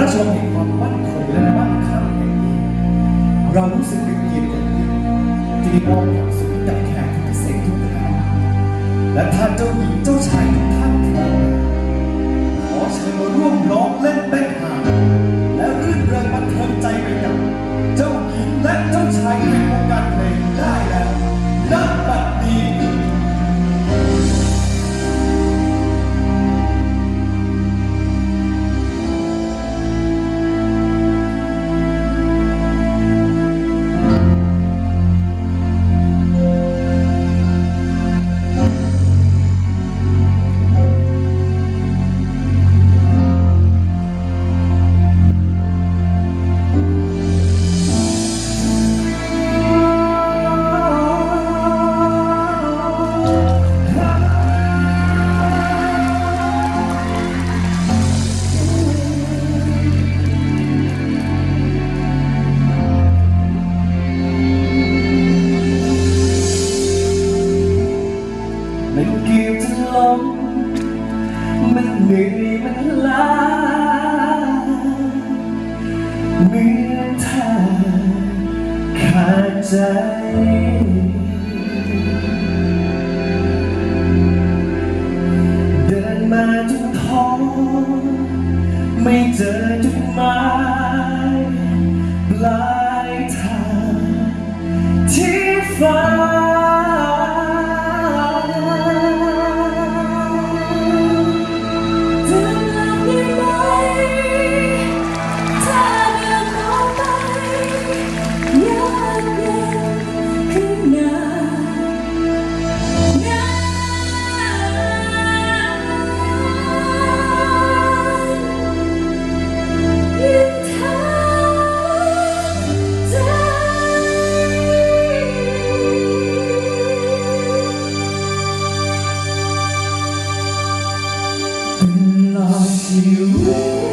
ระชวังแห่งความมั่นคงและมั่งคั่งแห่งนี้ เรารู้สึกเป็นเกียรติอย่างยิ่งที่ได้มอบความสุขให้กับแขกผู้พิเศษทุกท่านและท่านเจ้าหญิงเจ้าชายทุกท่านขอเชิญมาร่วมร้องเล่นเต้น เหนื่อยมันล้าเหมือนเธอขาดใจเดินมาจนท้อไม่เจอจุดหมาย อ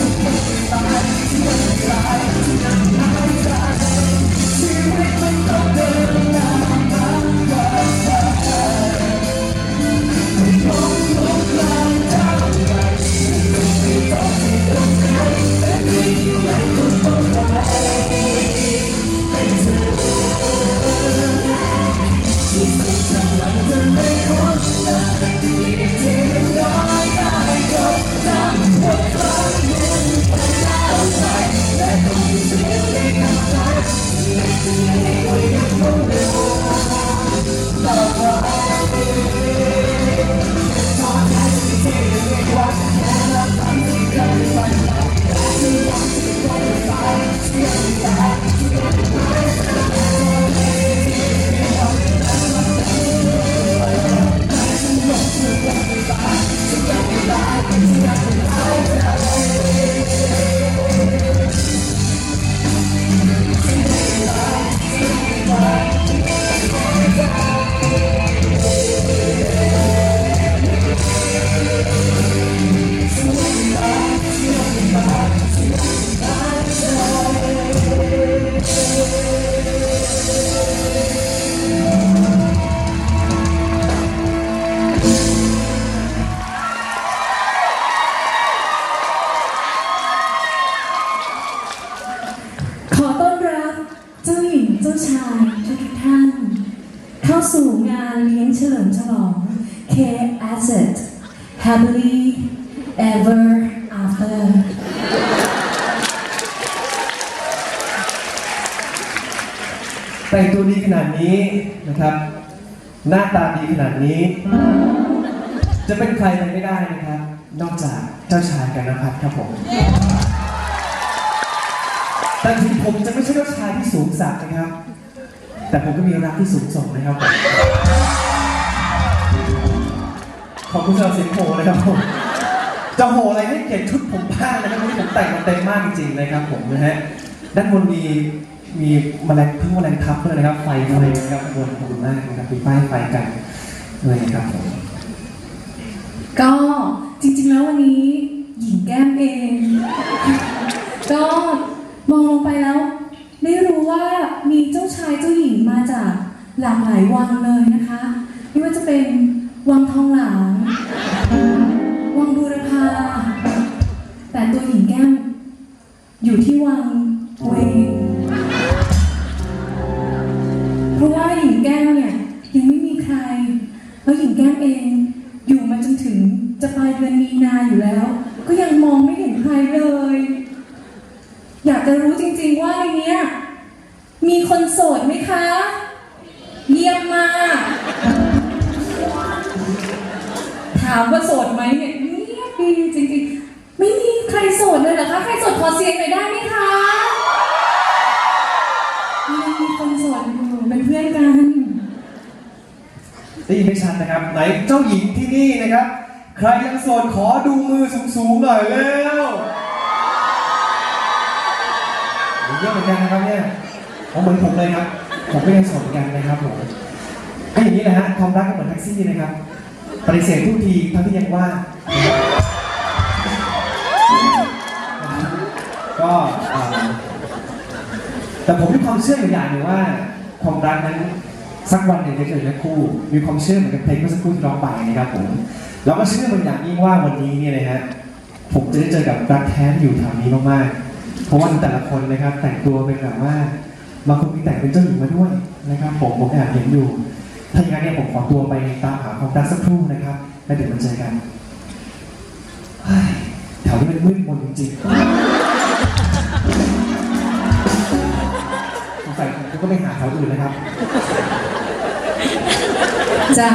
Bye. Yeah. K Asset Happily Ever After แต่งตัวดีขนาดนี้นะครับ หน้าตาดีขนาดนี้ จะเป็นใครไปไม่ได้นะครับ นอกจากเจ้าชายกันนภัทครับผมแต่ถึงผมจะไม่ใช่เจ้าชายที่สูงสักนะครับ แต่ผมก็มีรักที่สูงส่งนะครับ ขอบคุณสำหรับเสียงโหนะครับผมจะโหอะไรให้เกียรติชุดผมบ้างนะครับวันนี้ผมแต่งมาเต็มมากจริงๆนะครับผมนะฮะด้านบนมีมีแมลงพึ่งแมลงทับด้วยนะครับ ไฟไฟนะครับบนขอบคุณมากนะครับมีป้ายไฟกันด้วยนะครับผมก็จริงๆแล้ววันนี้หญิงแก้มเอง ก็มองลงไปแล้ว ไม่รู้ว่ามีเจ้าชายเจ้าหญิงมาจากหลากหลายวังเลยนะคะ อยู่ที่วังเวงเพราะว่าหญิงแก้มเนี่ยยังไม่มีใคร แล้วหญิงแก้มเองอยู่มาจนถึงจะปลายเดือนมีนาอยู่แล้ว ก็ยังมองไม่เห็นใครเลย อยากจะรู้จริงๆว่าในเนี้ยมีคนโสดไหมคะ เยี่ยมมาก ถามว่าโสดไหมเนี่ยเงียบดีจริงๆ ไม่มีใครโสดเลยเหรอคะ ใครโสดขอเสียงหน่อยได้ไหมคะยังมีคนโสดอยู่เป็นเพื่อนกัน ได้ยินไม่ชัดนะครับ ไหนเจ้าหญิงที่นี่นะครับ ใครยังโสดขอดูมือสูงๆหน่อยเร็วเยอะเหมือนกันนะครับเนี่ยผมเหมือนผมเลยครับ ผมก็ยังโสดเหมือนกันนะครับผมก็อย่างนี้แหละฮะความรักก็เหมือนแท็กซี่นะครับปฏิเสธทุกทีทั้งที่ยังว่า ก็เอ่อแต่ผมมีความเชื่ออยู่อย่างหนึ่งว่าความรักนั้นสักวันหนึ่งจะเจอเนื้อคู่ มีความเชื่อเหมือนกับเพลงเมื่อสักครู่ที่ร้องไปนะครับผมเราก็เชื่อมันอย่างยิ่งว่าวันนี้เนี่ยนะฮะผมจะได้เจอกับรักแท้ที่อยู่แถวนี้มากๆเพราะว่าแต่ละคนนะครับ แต่งตัวเป็นแบบว่าบางคนมีแต่งเป็นเจ้าหญิงมาด้วยนะครับผมผมแอบเห็นอยู่ ถ้าอย่างนั้นเนี่ยผมขอตัวไปตามหาความรักสักครู่นะครับแล้วเดี๋ยวมาเจอกันเฮ้ยแถวนี้มันมืดมนจริงๆ ก็ไปหาแถวอื่นนะครับ จ้า